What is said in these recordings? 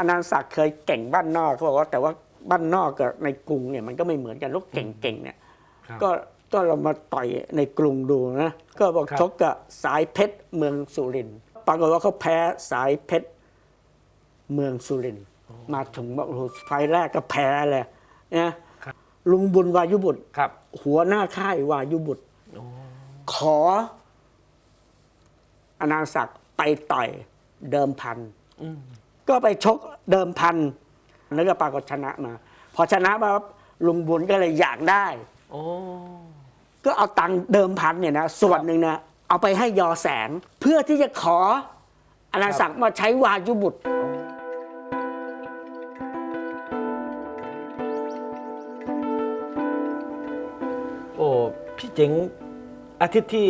อนันต์ศักดิ์เคยเก่งบ้านนอกเขาบอกว่าแต่ว่าบ้านนอกกับในกรุงเนี่ยมันก็ไม่เหมือนกันลูกเก่งๆเนี่ยครับก็ก็เรามาต่อยในกรุงดูนะก็บอกครับชกกับสายเพชรเมืองสุรินทร์ปรากฏว่าเขาแพ้สายเพชรเมืองสุรินทร์มาถึงว่าโอ้โหไฟล์แรกก็แพ้เลยนะครับลุงบุญวายุบุตรครับ หัวหน้าค่ายวายุบุตรโอ้ขออนันต์ศักดิ์ไปต่อยเดิมพันอืม ก็ไปชกเดิมพันแล้วก็ปรากฏชนะมา พอชนะมาปั๊บลุงบุญก็เลยอยากได้ โอ้ก็เอาตังค์เดิมพันเนี่ยนะส่วนหนึ่งนะเอาไปให้ยอแสนเพื่อที่จะขออนันต์ศักดิ์มาใช้วายุบุตร โอ้พี่เจ๋งอาทิตย์ที่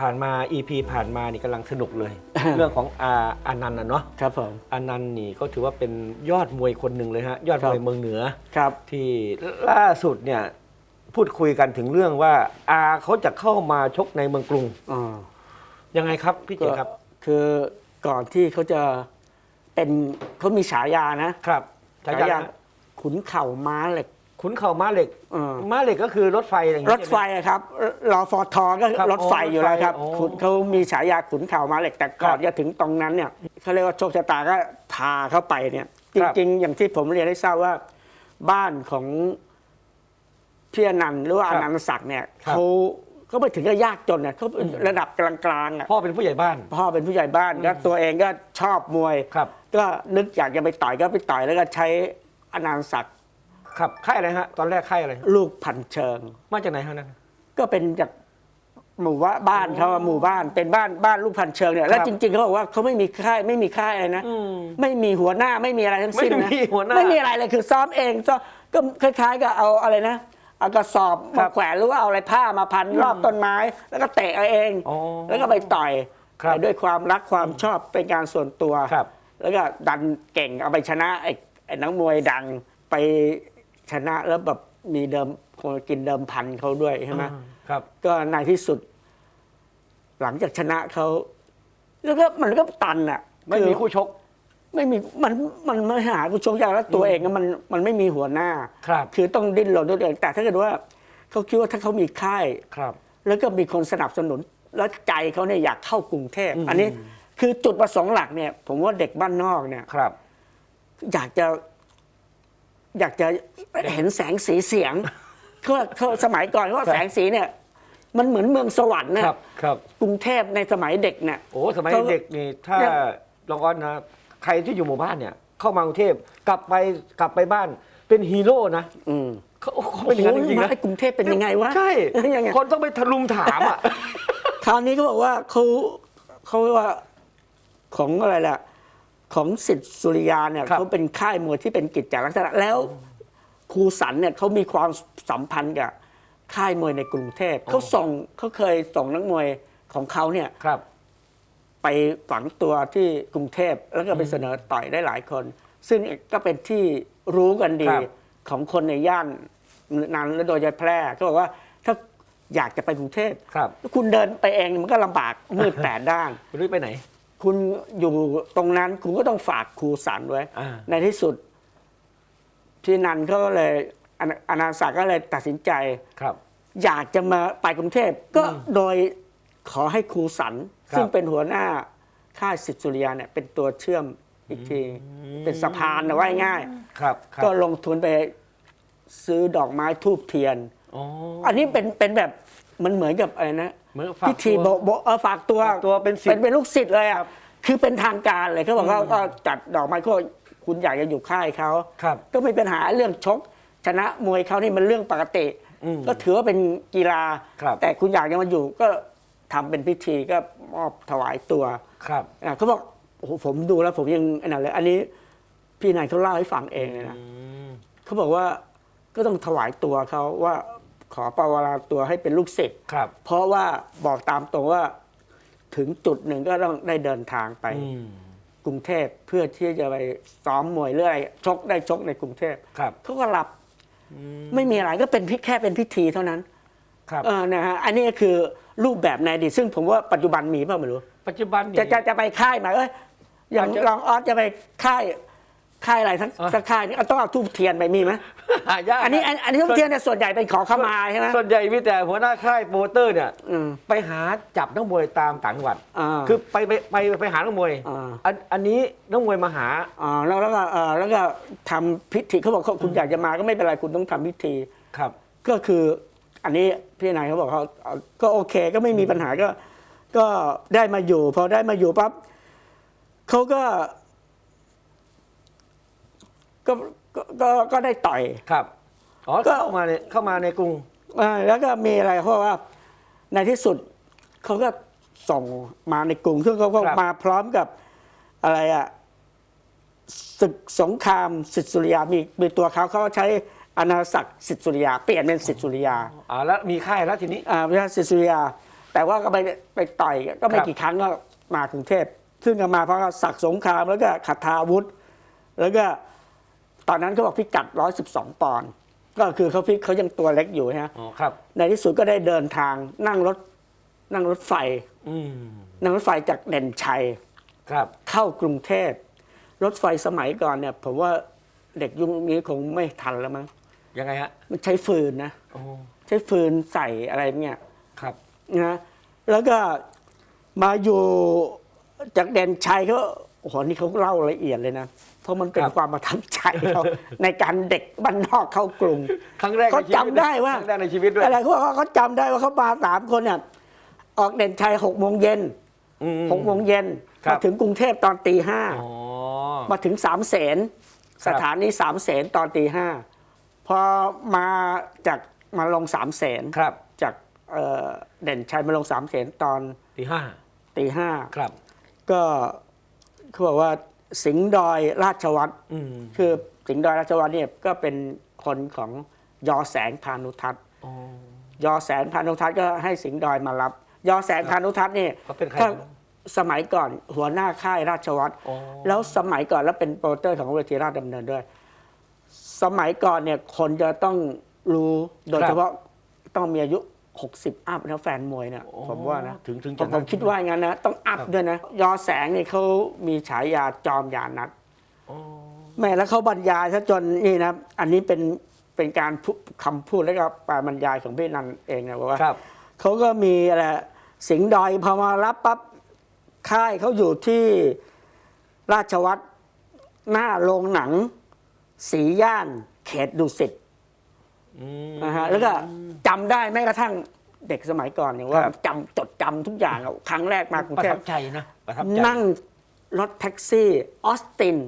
ผ่านมา EP ผ่านมานี่กำลังสนุกเลย เรื่องของอาอานันต์นะเนาะครับผมอานันต์นี่ก็ถือว่าเป็นยอดมวยคนหนึ่งเลยฮะยอดมวยครับเมืองเหนือครับที่ล่าสุดเนี่ยพูดคุยกันถึงเรื่องว่า อาเขาจะเข้ามาชกในเมืองกรุงอ่ายังไงครับพี่เจ๋งครับ คือก่อนที่เขาจะเป็นเขามีฉายานะครับฉายาขุนเข่าม้าเหล็ก ขุนเข่าม้าเหล็กเออม้าเหล็กก็คือรถไฟอะไรอย่างรเงี้ยถไฟอะครับรอฟอทอก็ครับรถไฟอยู่แล้วครับอ๋อรถไฟขุนเขามีฉายาขุนเข่าม้าเหล็กแต่ก่อนครับจะถึงตรงนั้นเนี่ยเขาเรียกว่าโชคชะตาก็พาเข้าไปเนี่ยจครับ ริงๆ อย่างที่ผมเรียนให้ทราบว่าบ้านของพี่อนันต์หรือว่าคอรับนันต์ศักดิ์เนี่ยครับ เขาเขาไปถึงก็ยากจนเนี่ยเขาเป็นระดับกลางๆอะพ่อเป็นผู้ใหญ่บ้าน พ่อเป็นผู้ใหญ่บ้านก็ตัวเองก็ชอบมวย ครับ ก็นึกอยากจะไปต่อยก็ไปต่อยแล้วก็ใช้อนันต์ศักดิ์ ครับค่ายอะไรฮะ ตอนแรกค่ายอะไรลูกพันเชิง มาจากไหนฮะนั่น ก็เป็นจากหมู่ว่าบ้านเขาอะหมู่บ้านเป็นบ้านบ้านลูกพันเชิงเนี่ยแล้วครับจริงๆเขาบอกว่าเขาไม่มีค่ายไม่มีค่ายอะไรนะอืมไม่มีหัวหน้าไม่มีอะไรทั้งสิ้นไม่นะมีหัวหน้าไม่มีอะไรเลยคือซ้อมเองซ้อมก็คล้ายๆกับเอาอะไรนะเอากระสอบครัมาบแขวนหรือว่าเอาอะไรผ้ามาพันรอบต้นไม้ แล้วก็เตะเอาเองอ๋อแล้วก็ไปต่อยครับแต่ด้วยความรักความชอบเป็นการส่วนตัวครับแล้วก็ดันเก่งเอาไปชนะไอ้ไอ้นักมวยดังไป ชนะแล้วแบบมีเดิมคงกินเดิมพันเขาด้วยใช่ไหมอ่าครับ ก็ในที่สุด หลังจากชนะเขาแล้วก็มันก็ตันอะไม่มีอคู่ชก ไม่มีมันมันไม่หาผู้ชกยากแล้วตัวเองอะมันมันไม่มีหัวหน้าครับคือต้องดิ้นรนด้วยตัวเองแต่ถ้าเกิดว่าเขาคิดว่าถ้าเขามีค่ายครับ แล้วก็มีคนสนับสนุนแล้วใจเขาเนี่ยอยากเข้ากรุงเทพอืมอันนี้คือจุดประสงค์หลักเนี่ย ผมว่าเด็กบ้านนอกเนี่ยครับ อยากจะ อยากจะเห็นแสงสีเสียงเขาเขาสมัยก่อนเขาว่าครับแสงสีเนี่ย มันเหมือนเมืองสวรรค์นะครับครับกรุงเทพในสมัยเด็กเนี่ยโอ้สมัยเขาเด็กนี่ถ้าเนี่ยลองอ้อนนะใครที่อยู่หมู่บ้านเนี่ย เข้ามากรุงเทพกลับไปกลับไปบ้านเป็นฮีโร่นะอืมเขาเขาเป็นอย่างนั้นจริงๆโอ้นะยมาไอ้กรุงเทพเป็นยังไงวะใช่ยังไงคนต้องไปทะลุมถามอะคราวนี้เขาบอกว่าเขาเขาว่าของอะไรล่ะ ของสิทธิสุริยาเนี่ยครับเขาเป็นค่ายมวยที่เป็นกิจจลักษณะแล้วครูสันเนี่ยเขามีความสัมพันธ์กับค่ายมวยในกรุงเทพเขาส่งเขาเคยส่งนักมวยของเขาเนี่ยครับ ไปฝังตัวที่กรุงเทพแล้วก็ไปเสนอต่อยได้หลายคน ซึ่งก็เป็นที่รู้กันดีครับ ของคนในย่านนั้นและโดยเฉพาะแพร่ก็บอกว่าถ้าอยากจะไปกรุงเทพครับ คุณเดินไปเองมันก็ลำบากมืดแปดด้าน ไม่รู้ไปไหน คุณอยู่ตรงนั้นคุณก็ต้องฝากครูสันไว้ อ่า ในที่สุด พี่นันเขาก็เลยอนาอนันต์ศักดิ์ก็เลยตัดสินใจ ครับ อยากจะมาไปกรุงเทพก็อืมโดยขอให้ครูสัน ครับ ซึ่งเป็นหัวหน้าค่ายสิทธิสุริยาเนี่ยเป็นตัวเชื่อมอีกที เป็นสะพานนะว่าง่าย ครับครัๆบก็ลงทุนไปซื้อดอกไม้ทูบเทียน อ๋ออันนี้เป็นเป็นแบบมันเหมือนกับอะไรนะ เหมือนฝากพิธีตัวโบโบเออฝากตัวฝากตัวเป็นศิษย์เป็นเป็นลูกศิษย์เลยคอะรับคือเป็นทางการเลยเขาบอกว่าอืมก็จัดดอกไม้ก็คุณอยากจะอยู่ค่ายเขาครับ ก็ไม่เป็นปัญหาเรื่องชก ชนะมวยเขานี่มันเรื่องปกติ อืมก็ถือว่าเป็นกีฬา ครับ แต่คุณอยากจะมาอยู่ก็ทำเป็นพิธีก็มอบถวายตัว ครับ อะเขาบอกโอ้โหผมดูแล้วผมยังอันนั้นเลยอันนี้พี่นายเขาเล่าให้ฟังเองเลยนะอืมเขาบอกว่าก็ต้องถวายตัวเขาว่า ขอปราวราตัวให้เป็นลูกศิษย์ครับ เพราะว่าบอกตามตรงว่าถึงจุดหนึ่งก็ต้องได้เดินทางไปอืมกรุงเทพเพื่อที่จะไปซ้อมมวยเรื่อยชกได้ชกในกรุงเทพครับเขาก็รับอืมไม่มีอะไรก็เป็นพิแค่เป็นพิธีเท่านั้น ครับเออนะฮะอันนี้ก็คือรูปแบบในอดีตซึ่งผมว่าปัจจุบันมีเปล่าไม่รู้ ปัจจุบันนี่จะจะจะไปค่ายไหมเอ้ยอย่างอาจจะรองออสจะไปค่าย ค่ายอะไรทั้งอะสักค่ายนี่เอาต้องเอาทูบเทียนไปมีไหมหายากอันนี้อันอันนี้ทูบเทียนเนี่ยส่วนใหญ่เป็นขอขมาใช่ไหมส่วนใหญ่มีแต่หัวหน้าค่ายโปรโมเตอร์เนี่ยอืม ไปหาจับนักมวยตามต่างจังหวัด อ่าคือไปไปไปไปหานักมวยอ่า อันอันนี้นักมวยมาหา อ่าแล้วแล้วก็เออแล้วก็ทำพิธีเขาบอกเขาคุณอยากจะมาก็ไม่เป็นไรคุณต้องทำพิธี ครับ ก็คืออันนี้พี่นายเขาบอกเขาเอาก็โอเคก็ไม่มีปัญหาก็ ก็ได้มาอยู่ พอได้มาอยู่ปั๊บเขาก็ ก็ก็ก็ก็ได้ต่อย ครับอ๋อก็ เข้ามาในเข้ามาในกรุงอ่าแล้วก็มีอะไรเพราะว่าในที่สุดเขาก็ส่งมาในกรุงซึ่งเขาก็ครับ มาพร้อมกับอะไรอะศึกสงครามสิทธิสุริยามีมีตัวเขาเขาใช้อาณาศักดิ์สิทธิสุริยา เปลี่ยนเป็นสิทธิสุริยาอ่าแล้วมีค่ายแล้วทีนี้ อ่าไม่ใช่สิทธิสุริยา แต่ว่าก็ไปไปต่อยก็ไม่ครับ กี่ครั้งก็มากรุงเทพซึ่งก็มาเพราะว่าศักดิ์สงครามแล้วก็ขัดทาอาวุธ แล้วก็ ตอนนั้นเขาบอกพิกัด 112 ปอนด์ก็คือเขาพิเขายังตัวเล็กอยู่ฮะอ๋อครับ ในที่สุดก็ได้เดินทางนั่งรถนั่งรถไฟ อืมนั่งรถไฟจากเด่นชัย ครับเข้ากรุงเทพ รถไฟสมัยก่อนเนี่ย ผมว่าเด็กยุคนี้คงไม่ทันแล้วมั้งยังไงฮะมันใช้ฟืนนะ โอ้ใช้ฟืนใส่อะไรเนี่ยครับ นะแล้วก็มาอยู่จากเด่นชัยเขาโอ้โหนี่เขาเล่าละเอียดเลยนะ เพราะมันเป็นครับความประทับใจเขาในการเด็กบ้านนอกเข้ากรุงครั้งแรกเขาในชีวิตจำได้ว่าครั้งแรกในชีวิตด้วยอะไรเขาบอกว่าเขาจำได้ว่าเขามาสามคนเนี่ยออกเด่นชัยหกโมงเย็นอืมหกโมงเย็นครับมาถึงกรุงเทพตอนตีห้าอ๋อมาถึงสามเสนครัสบถานีสามเสนตอนตีห้าพอมาจากมาลงสามเสนครับจากเอ่อเด่นชัยมาลงสามเสนตอนตีห้าตีห้าครับก็เขาบอกว่า สิงห์ดอยราชวัตรอืมคือสิงห์ดอยราชวัตรเนี่ยก็เป็นคนของยอแสงพานุทัศน์อ๋อยอแสนพานุทัศน์ก็ให้สิงห์ดอยมารับ ยอแสนพานุทัศน์นี่เขาเป็นใครถ้าสมัยก่อนหัวหน้าค่ายราชวัตรอ๋อแล้วสมัยก่อนแล้วเป็นโปรโมเตอร์ของเวทีราชดำเนินด้วย สมัยก่อนเนี่ยคนจะต้องรู้โดยเฉพาะต้องมีอายุ 60 อัพนะแฟนมวยเนี่ยผมว่านะถึงถึงผจะมผมคิดว่าอย่างนั้นนะ ต้องอัพด้วยนะ ยอแสงนี่เขามีฉายาจอมยานักอ๋อแม่แล้วเขาบรรยายซะจนนี่นะ อันนี้เป็นเป็นการพูดคำพูดแล้วก็แปลบรรยายของพี่นันเองนะบอกว่าครับเขาก็มีอะไรสิงห์ดอยพอมารับปั๊บค่ายเขาอยู่ที่ราชวัตรหน้าโรงหนังสีย่านเขตดุสิตอืม นะฮะแล้วก็จำได้แม้กระทั่งเด็กสมัยก่อนเนี่ยว่าครับจำจดจำทุกอย่างอะครั้งแรกมากรุงประเททัพบใจนะประทับใจนั่งรถแท็กซี่ออสติน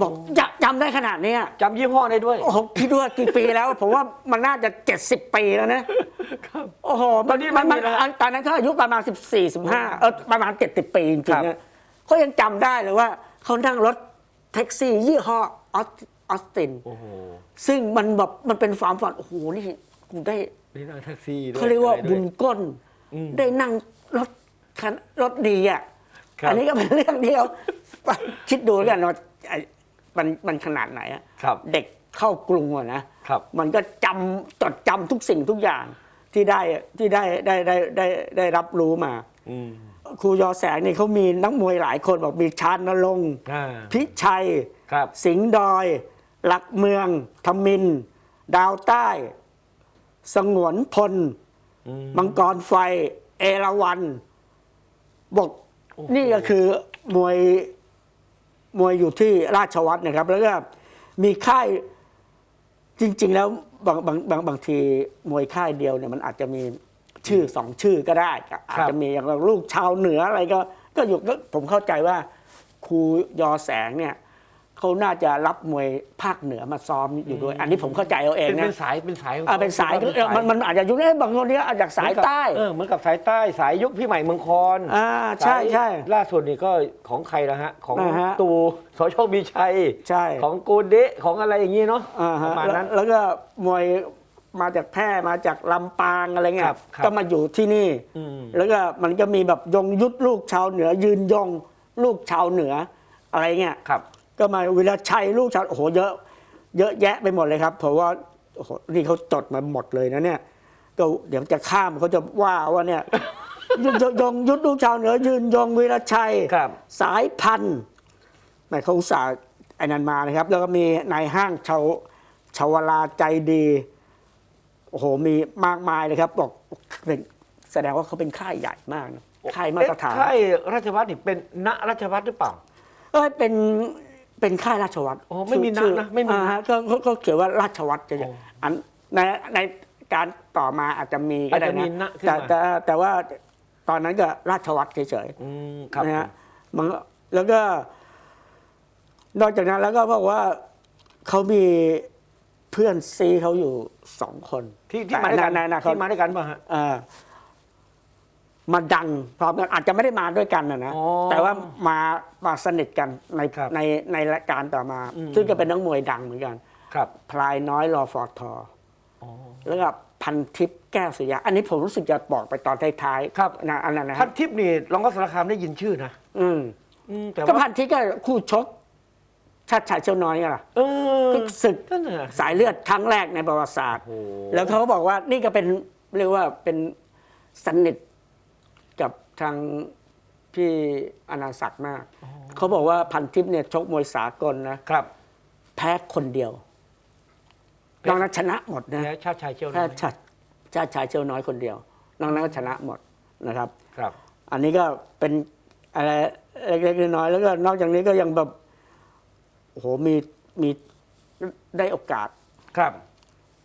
บอกจะจำได้ขนาดเนี้ยจำยี่ห้อได้ด้วย โอ้โหคิดว่ากี่ปีแล้ว ผมว่ามันน่าจะเจ็ดสิบปีแล้วนะโอ้โหตอนนี้มันไม่มันมีแล้วอันตอนนั้นเขาอายุประมาณสิบสี่สิบห้าเออประมาณเจ็ดสิบปีจริครังบๆนะเขายังจำได้เลยว่าเขานั่งรถแท็กซี่ยี่ห้อออส ออสติน โอ้โหซึ่งมันแบบมันเป็นความฝัน โอ้โห นี่กูได้นี่นั่งแท็กซี่ด้วยเขาเรียกว่าอะได้บุยญก้น อืม ได้นั่งรถคันรถดีอะ ครับ อันนี้ก็เป็นเรื่องเดียว คิดดูแล้วกันว่าไอ้มันมันขนาดไหนอะครับ เด็กเข้ากรุงอะนะ ครับ มันก็จำจดจำทุกสิ่งทุกอย่างที่ได้ที่ได้ได้ได้ได้ได้รับรู้มา อืมครูยอแสงนี่เขามีนักมวยหลายคนบอกมีชาญนรงค์อ่าพิชัย ครับ สิงห์ดอย หลักเมืองทมิน ดาวใต้ สงวนพลอืมมังกรไฟ เอราวัน บอกโอ้โหนี่ก็คือมวยมวยอยู่ที่ราชวัตรนะครับ แล้วก็มีค่ายจริง ๆ แล้วบางบางบางบางทีมวยค่ายเดียวเนี่ยมันอาจจะมีชื่อสองชื่อก็ได้ อาจจะมีอย่างลูกชาวเหนืออะไรก็ ก็อยู่ก็ผมเข้าใจว่าครูยอแสงเนี่ย เขาน่าจะรับมวยภาคเหนือมาซ้อมอยู่ด้วย อันนี้ผมเข้าใจเอาเองเป็นนะเป็นสายเป็นสายของอ่าเป็นสายขเออมันมันอาจจะยุคนี้บางคนเนี้ยอาจจากสายใต้เออเหมือนกับสายใต้สายยุคพี่ใหม่เมืองคอนอ่าใช่สายใช่ ล่าสุดนี่ก็ของใครละฮะ ของอ่าฮะ ตูสโชคมีชัย ใช่ของโกเดะของอะไรอย่างงี้เนาะอ่าปฮะระมาณแล้วนั้นแล้วก็มวยมาจากแพร่มาจากลำปางอะไรเงี้ครัยบครับ ก็มาอยู่ที่นี่ อืม แล้วก็มันก็มีแบบยงยุทธลูกชาวเหนือยืนยงลูกชาวเหนืออะไรเงี้ย ครับ ก็มาวิรชัยลูกชาวโอ้โหเยอะ เยอะแยะไปหมดเลยครับ เพราะว่าโอ้โหนี่เขาจดมาหมดเลยนะเนี่ย ก็เดี๋ยวจะข้ามเขาจะว่าว่าเนี่ยยงยงยุทธลูกชาวเหนือ ยืนยงวีรชัยครับ สายพันธุ์แหม่เขาอุตส่าห์ไอ้นันมานะครับ แล้วก็มีนายห้างชาวชาวลาใจดีโอ้โหมีมากมายเลยครับ บอกเป็นแสดงว่าเขาเป็นค่ายใหญ่มากนะค่ายมาตรฐาน เอ๊ะค่ายราชวัฒน์นี่เป็นณราชวัฒน์หรือเปล่า เอ้ยเป็น เป็นค่ายราชวัตรโอ้ไม่มีนะชื่อนะไม่มีนะอ่าฮะก็ก็ก็เขียนว่าราชวัตรจะโอ้อันในในการต่อมาอาจจะมีก็ได้อาจจะมีนะนะขึ้นแต่มาแต่แต่ว่าตอนนั้นก็ราชวัตรเฉยอืมครับๆนะฮะมันก็แล้วก็ นอกจากนั้นแล้วก็บอกว่าเขามีเพื่อนซีเขาอยู่สองคน ที่ที่มาด้วยกันในอนาคตที่มาด้วยกันป่ะฮะเอ่อ มาดังพร้อมกันอาจจะไม่ได้มาด้วยกันนะนะอ๋อแต่ว่ามามาสนิทกันในครับในในรายการต่อมาอืมซึ่งก็เป็นนักมวยดังเหมือนกัน ครับ พลายน้อยรอฟอร์ทออ๋อแล้วก็พันทิพย์แก้วสุริยะ อันนี้ผมรู้สึกจะบอกไปตอนท้ายๆครับนะอันนั้นนะพันทิพย์นี่รองก็สารคามได้ยินชื่อนะอืมอืมแต่ก็ว่าพันทิพย์ก็คู่ชกชาติชายเจ้าน้อยไงล่ะเออก็ศึกนั่นน่ะสายเลือดครั้งแรกในประวัติศาสตร์โอ้โหแล้วเขาก็บอกว่านี่ก็เป็นเรียกว่าเป็นสนิทกับ ทางพี่อนันต์ศักดิ์มาก เขาบอกว่าพันทิพย์เนี่ยชกมวยสากลนะครับ แพ้คนเดียวแพ้นอกนั้นชนะหมดนะแพ้ชาติชายเชี่ยวแพ้น้อยชาติชาติชายเชียวน้อยคนเดียวนอกนั้นก็ชนะหมดนะครับ ครับ อันนี้ก็เป็นอะไรเล็กๆน้อยๆแล้วก็นอกจากนี้ก็ยังแบบโอ้โหมีมีได้โอกาสครับ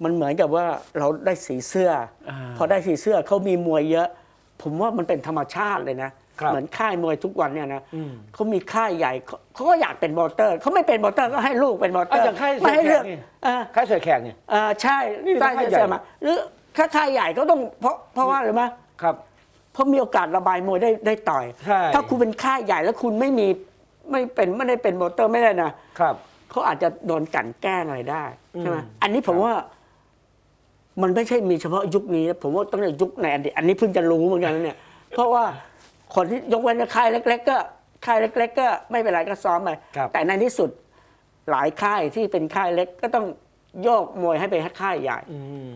มันเหมือนกับว่าเราได้สีเสื้ออาพอได้สีเสื้อเขามีมวยเยอะ ผมว่ามันเป็นธรรมชาติเลยนะ ครับเหมือนค่ายมวยทุกวันเนี่ยนะอืมเขามีค่ายใหญ่เขาเขาก็อยากเป็นบอลเตอร์เขาไม่เป็นบอลเตอร์ก็ให้ลูกเป็นบอลเตออะร์อย่างค่ายไม่ให้เลือกเสือแขกนี่ เออ ค่ายเสือแขกเนี่ยเออใช่นี่ได้ค่ายใหญ่ เสื้อมาหรือถ้าค่ายใหญ่ก็ต้องเพราะเพราะว่าหรือไหมครับ เพราะมีโอกาสระบายมวยได้ได้ต่อย ใช่ ถ้าคุณเป็นค่ายใหญ่แล้วคุณไม่มีไม่เป็นไม่ได้เป็นบอลเตอร์ไม่ได้นะครับ เขาอาจจะโดนกลันแกล้งอะไรได้ใช่ไหมอืมอันนี้ผมครับว่า มันไม่ใช่มีเฉพาะยุคนี้นะผมว่าตั้งแต่ยุคในอดีตอันนี้เพิ่งจะรู้เหมือนกันนะเนี่ย เพราะว่าคนที่ยกเว้นค่ายเล็ก ๆ ก็ค่ายเล็ก ๆ ก็ไม่เป็นไรก็ซ้อมไปครับ แต่ในที่สุดหลายค่ายที่เป็นค่ายเล็กก็ต้องโยกมวยให้ไปค่ายใหญ่ อืม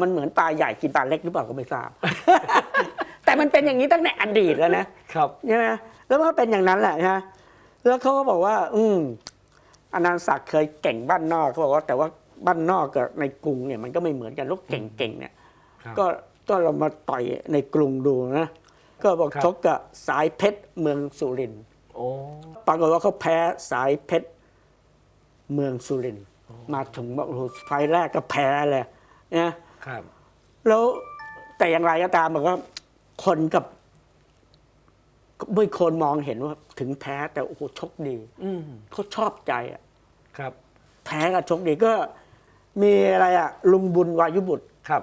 มันเหมือนปลาใหญ่กินปลาเล็กหรือเปล่าก็ไม่ทราบ แต่มันเป็นอย่างนี้ตั้งแต่อดีตแล้วนะ ครับใช่ไหมแล้วมันก็เป็นอย่างนั้นแหละนะแล้วเขาก็บอกว่า อืมอนันต์ศักดิ์เคยเก่งบ้านนอกเขาบอกว่า แต่ว่า บ้านนอกกับในกรุงเนี่ยมันก็ไม่เหมือนกันลูกเก่งๆเนี่ยครับก็ก็เรามาต่อยในกรุงดูนะก็บอกครับชกกับสายเพชรเมืองสุรินทร์โอ้ปรากฏว่าเขาแพ้สายเพชรเมืองสุรินทร์มาถึงบอกโอ้โหไฟล์แรกก็แพ้เลยนะครับ แล้วแต่อย่างไรก็ตามบอกว่าคนกับไม่คนมองเห็นว่าถึงแพ้แต่โอ้โหชกดีอืมเขาชอบใจอะครับ แพ้กับชกดีก็ มีอะไรอะลุงบุญวายุบุตรครับ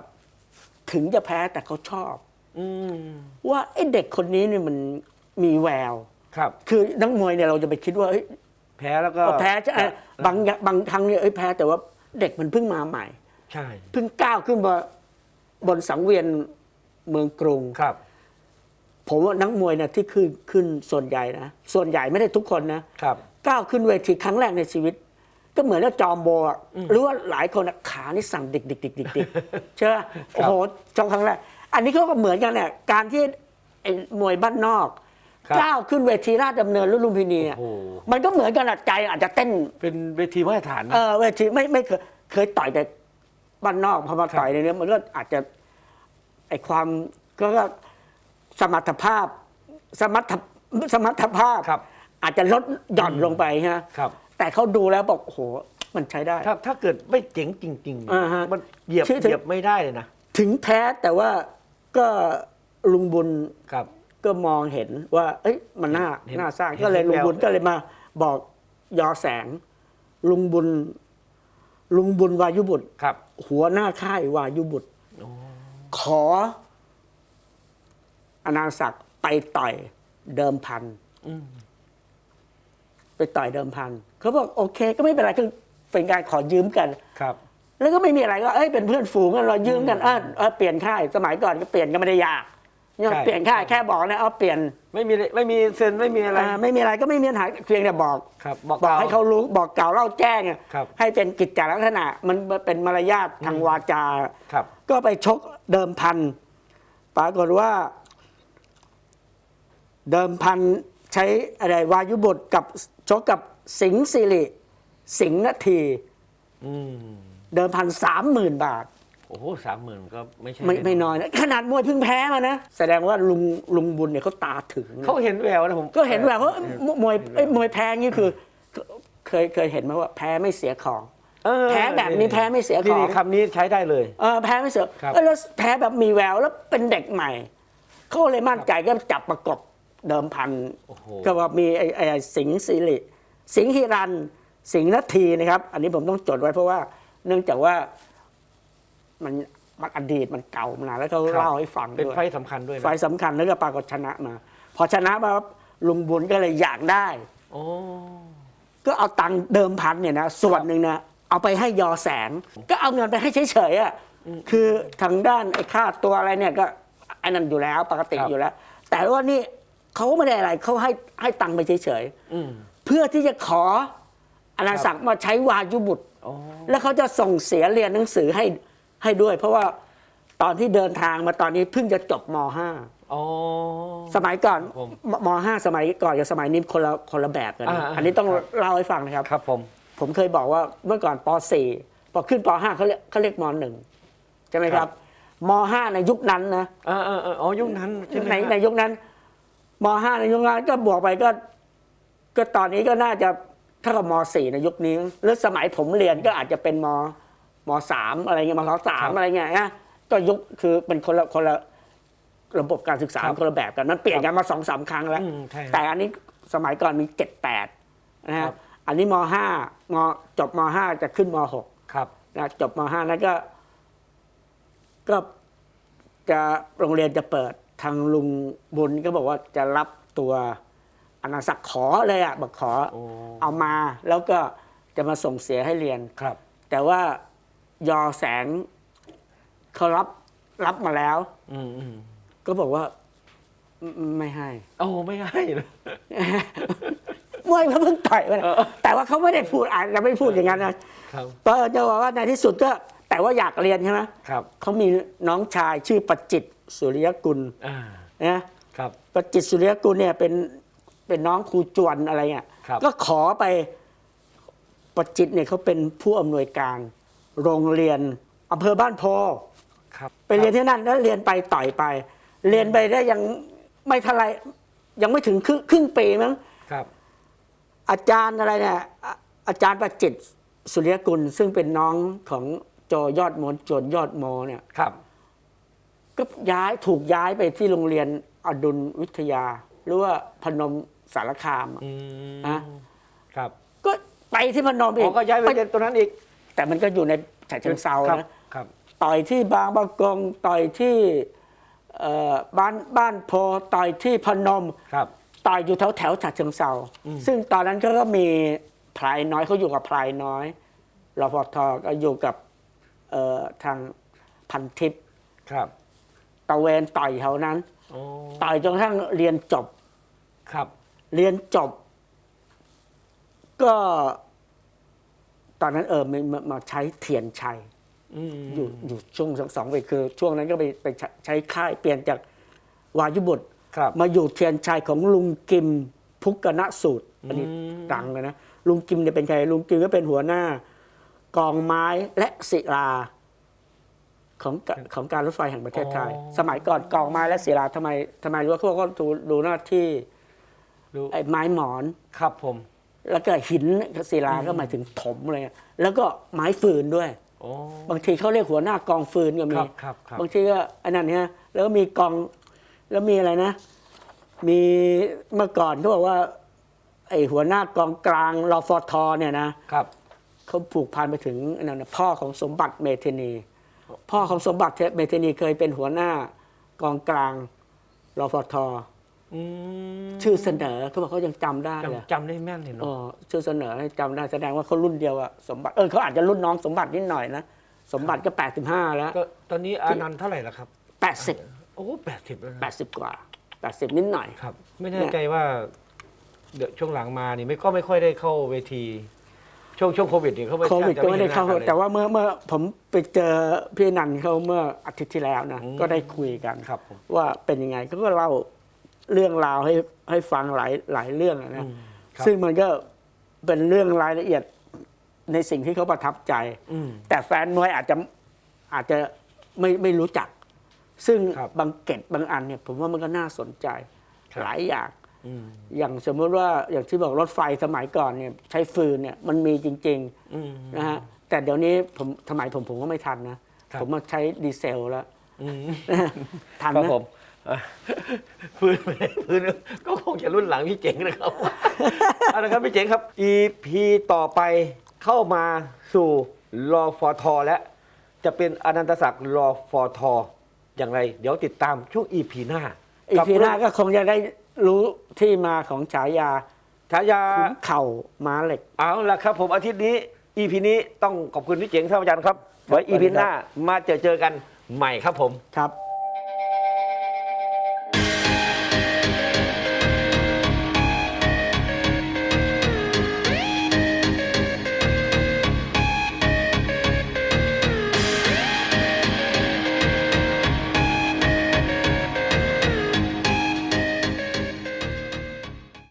ถึงจะแพ้แต่เขาชอบ อืมว่าไอ้เด็กคนนี้เนี่ยมันมีแวว ครับ คือนักมวยเนี่ยเราจะไปคิดว่าเอ้ยแพ้แล้วก็ แพ้จะเอ้ยบางอย่างบางครั้งเนี่ยเอ้ยแพ้แต่ว่าเด็กมันเพิ่งมาใหม่ ใช่เพิ่งก้าวขึ้นมาบนสังเวียนเมืองกรุง ครับ ผมว่านักมวยเนี่ยที่ขึ้นขึ้นส่วนใหญ่นะ ส่วนใหญ่ไม่ได้ทุกคนนะ ครับ ก้าวขึ้นเวทีครั้งแรกในชีวิต ก็เหมือนกับจอมโบอะหรือว่าหลายคนอะขานี่สั่งดิกดิกดิกดิกดิกใช่ไหมโอ้โหจองครั้งแรกอันนี้เขาก็เหมือนกันเนี่ยการที่ไอ้มวยบ้านนอกครับ ก้าวขึ้นเวทีราชดำเนินรุ่นลุมพินีอะโอ้โหมันก็เหมือนกันอะใจอาจจะเต้น เป็นเวทีมาตรฐานเอนะอเวทีไม่ไม่เคยเคยต่อยแต่บ้านนอกพอมาครับ ต่อยในเนี้ยมันก็อาจจะไอความก็ก็สมรรถภาพ สมรรถสมรรถภาพ ครับอาจจะลดหย่อนลงไปฮะครับ แต่เขาดูแล้วบอกโอ้โหมันใช้ได้ ถ้าถ้าเกิดไม่เจ๋งจริงๆอ่าฮะมันเหยียบชื่อถึง เหยียบไม่ได้เลยนะถึงแพ้แต่ว่าก็ลุงบุญครับ ก็มองเห็นว่า เอ้ยมันน่าเห็นน่าสร้างเห็นก็เลยแววลุงบุญก็เลยมาบอกยอแสง ลุงบุญ ลุงบุญวายุบุตร ครับหัวหน้าค่ายวายุบุตรโอ้ขออนันต์ศักดิ์ไปต่อยเดิมพัน อืมไป ต่อยเดิมพันเขาบอกโอเค ก็ไม่เป็นไรคือเป็นการขอยืมกันครับ แล้วก็ไม่มีอะไรก็เอ้ยเป็นเพื่อนฝูงกันเรายืมกันเออเออเปลี่ยนค่ายสมัยก่อนก็เปลี่ยนก็ไม่ได้ยากเนี่ยใช่ เปลี่ยนค่ายแค่บอกนะเอาเปลี่ยนไม่มีไม่มีเซ็นไม่มีอะไรอ่าไม่มีอะไรก็ไม่มีปัญหาเพียงแต่บอก ครับบอกบอกให้เขารู้บอกกล่าวเล่าแจ้งอะครับ ให้เป็นกิจจลักษณะมันเป็นมารยาททางวาจา ครับก็ไปชกเดิมพัน ปรากฏว่า เดิมพันใช้อะไรวายุบุตรกับ ชกกับสิงห์สิริสิงห์นาทีอืมเดิมพันสามหมื่นบาท โอ้โหสามหมื่นก็ไม่ใช่ไม่ไม่น้อยนะขนาดมวยเพิ่งแพ้มานะ แสดงว่าลุงลุงบุญเนี่ยเขาตาถึงนะเขาเห็นแววนะผมก็เห็นแบบว่ามวยเอ้ยมวยแพ้งี้คือ เคยเคยเห็นไหมว่าแพ้ไม่เสียของ เออแพ้แบบนี้แพ้ไม่เสียของ นี่คำนี้ใช้ได้เลย เออแพ้ไม่เสียครับ เออแล้วแพ้แบบมีแววแล้วเป็นเด็กใหม่เขาเลยมั่นใจก็จับประกบ เดิมพันโอ้โหก็ว่ามีไอ้ไอ้สิงห์สิริสิงห์ฮิรัน สิงห์นาทีนะครับ อันนี้ผมต้องจดไว้เพราะว่า เนื่องจากว่ามันมันอดีตมันเก่ามานานแล้วเขาครับเล่าให้ฟังเป็นด้วยไฟต์สำคัญด้วยนะไฟล์สำคัญแล้วก็ปรากฏชนะมา พอชนะมาปั๊บลุงบุญก็เลยอยากได้โอ้ก็เอาตังค์เดิมพันเนี่ยนะส่วนหนึ่งนะเอาไปให้ยอแสง ก็เอาเงินไปให้เฉยๆอะคือทางด้านไอ้ค่าตัวอะไรเนี่ยก็ไอ้นั่นอยู่แล้วปกติอยู่แล้ว แต่ว่านี่ เขาไม่ได้อะไรเขาให้ให้ตังค์ไปเฉยอืมๆเพื่อที่จะขออนันต์ศักดิ์มาใช้วายุบุตรโอ้แล้วเขาจะส่งเสียเรียนหนังสือให้ให้ด้วย เพราะว่าตอนที่เดินทางมาตอนนี้เพิ่งจะจบม .5 โอ้สมัยก่อนผมมมห้าสมัยก่อนกับสมัยนี้คนละคนละแบบกันนะอ่าอันนี้ต้องครับเล่าให้ฟังนะครับครับ ผมผมเคยบอกว่าเมื่อก่อนป .4 พอขึ้นป .5 เขาเรียกเขาเรียกม .1 ใช่ไหมครับม .5 ในยุคนั้นนะเออเออเอออ๋อยุคนั้นใช่ไหมในฮะในยุคนั้น ม .5 ในยุคนั้นก็บวกไปก็ ก็ตอนนี้ก็น่าจะเท่ากับม .4 ในยุคนี้แล้วสมัยผมเรียนก็อาจจะเป็นมม .3 อะไรเงี้ยม .3 อะไรเงี้ยนะก็ยุคคือเป็นคนละคนละระบบการศึกษาคนละแบบกันมันเปลี่ยนกันมาสองสามครั้งแล้วอืมใช่แต่อันนี้สมัยก่อนมีเจ็ดแปดนะครัฮะบอันนี้มห้ามจบมห้าจะขึ้นมหกครับนะจบมห้านั้นก็ ก็จะโรงเรียนจะเปิด ทางลุงบุญก็บอกว่าจะรับตัวอนาศักดิ์ขอเลยอะบอกขอโอ้ เอามาแล้วก็จะมาส่งเสียให้เรียน ครับ แต่ว่ายอแสงเขารับรับมาแล้ว อืมอืมก็บอกว่าไม่ไม่ให้ โอ้ไม่ให้เลย มวยเขาเพิ่งต่อยไปนะเออ แต่ว่าเขาไม่ได้พูดอาจจะไม่พูดอย่างนั้นนะครับเออจะบอกว่าในที่สุดก็แต่ว่าอยากเรียนใช่ไหมครับ เขามีน้องชายชื่อประจิตร สุริยกุลอ่านะครับประจิตรสุริยกุลเนี่ยเป็นเป็นน้องครูจวนอะไรเงี้ยครับก็ขอไปประจิตรเนี่ยเขาเป็นผู้อำนวยการ โรงเรียนอำเภอบ้านโพครับ ไปเรียนที่นั่นแล้วเรียนไปต่อยไป เรียนไปได้ยังไม่เท่าไรยังไม่ถึงครึ่งครึ่งปีมั้งครับ อาจารย์อะไรเนี่ยอะอาจารย์ประจิตรสุริยกุลซึ่งเป็นน้องของโจยอดมนโจนยอดโมเนี่ยครับ ก็ย้ายถูกย้ายไปที่โรงเรียนอดุลวิทยา หรือว่าพนมสารคามอะอืมฮะครับก็ไปที่พนมอ๋อีอกก็ย้ายไปเรียนตัวนั้นอีกแต่มันก็อยู่ในฉะเชิงเซาครับนะ ครับ ต่อยที่บางประกงต่อยที่เอ่อบ้านบ้านโพต่อยที่พนม ครับ ต่อยอยู่แถวแถวฉะเชิงเซาอืมซึ่งตอนนั้นเขาก็มีพลายน้อยเขาอยู่กับพลายน้อยรฟทก็อยู่กับเอ่อทางพันทิพย์ครับตะเวนต่อยแถวนั้นโอ้ต่อยจนกระทั่งเรียนจบ ครับ เรียนจบ ก็ ตอนนั้นเออมามามาใช้เทียนชัย อืมอยู่อยู่ช่วงสองสองปีคือ ช่วงนั้นก็ไปไปใช้ใช้ค่ายเปลี่ยนจากวายุบุตร ครับ มาอยู่เทียนชัยของลุงกิมพุกกณสูตรอันนี้อืมดังเลยนะลุงกิมเนี่ยเป็นใครลุงกิมก็เป็นหัวหน้า กองไม้และศิลา ของกะของการรถไฟแห่งประเทศไทย สมัยก่อนกองไม้และศิลาทำไมทำไมรู้ว่าเขาก็ดูดูหน้าที่ดูไอ้ไม้หมอนครับผม แล้วก็หินศิลาก็หมายถึงถมอะไรเงี้ยแล้วก็ไม้ฟืนด้วยโอ้บางทีเขาเรียกหัวหน้ากองฟืนก็มีครับครับครับบางทีก็อันนั้นเนี่ยแล้วก็มีกองแล้วมีอะไรนะ มีเมื่อก่อนเขาบอกว่า ไอหัวหน้ากองกลางรอฟทเนี่ยนะครับเขาผูกพันไปถึงอันนั้นนะพ่อของสมบัติเมธานี พ่อของสมบัติเมธานีเคยเป็นหัวหน้ากองกลางรอฟทอืมชื่อเสนอเขาบอกเขายังจำได้เลยจำจำได้แม่นเลยอ๋อเนาะชื่อเสนอให้จำได้แสดงว่าเขารุ่นเดียวอะสมบัติเออเขาอาจจะรุ่นน้องสมบัตินิดหน่อยนะสมบัติก็แปดสิบห้าแล้ว ก็ตอนนี้อานันต์เท่าไหร่แล้วครับแปดสิบโอ้แปดสิบแล้วนะแปดสิบกว่าแปดสิบนิดหน่อย ครับ ไม่แน่ใจว่า เดี๋ยวช่วงหลังมานี่ไม่ก็ไม่ค่อยได้เข้าเวที ช่วงช่วงโควิดเนี่ยเขาไม่โควิดแทบจะก็ไม่ได้เข้าห็นหน้กันลยแต่ว่าเมื่อเมื่อผมไปเจอพี่นันเขาเมื่ออาทิตย์ที่แล้วนะอืมก็ได้คุยกันครับผมว่าเป็นยังไงเขาก็เล่าเรื่องราวให้ให้ฟังหลายหลายเรื่องอะนะอืมครับซึ่งมันก็เป็นเรื่องรายละเอียดในสิ่งที่เขาประทับใจอืมแต่แฟนมวยอาจจะอาจจะไม่ไม่รู้จัก ซึ่งครับบางเกตบางอันเนี่ย ผมว่ามันก็น่าสนใจครับหลายอย่าง อืมอย่างสมมติว่าอย่างที่บอกรถไฟสมัยก่อนเนี่ยใช้ฟืนเนี่ยมันมีจริงอืมๆนะฮะแต่เดี๋ยวนี้ผมสมัยผมผมก็ไม่ทันนะครับผมมาใช้ดีเซลแล้วอืมทันครับนะผมเอ่อพื้นพื้นก็คงจะรุ่นหลังพี่เจ๋งนะครับเอาละครับพี่เจ๋งครับ EP ต่อไปเข้ามาสู่รอฟอทอและจะเป็นอนันตศักดิ์รอฟอทออย่างไร เดี๋ยวติดตามช่วง EP หน้าอีกับพีหน้าก็คงจะได้ รู้ที่มาของฉายาฉายาขุนเข่าม้าเหล็ก เอาละครับ ผมอาทิตย์นี้ EP นี้ต้องขอบคุณพี่เจ๋งท่านอาจารย์ครับไว้ EP หน้ามาเจอเจอกันใหม่ครับผม ครับ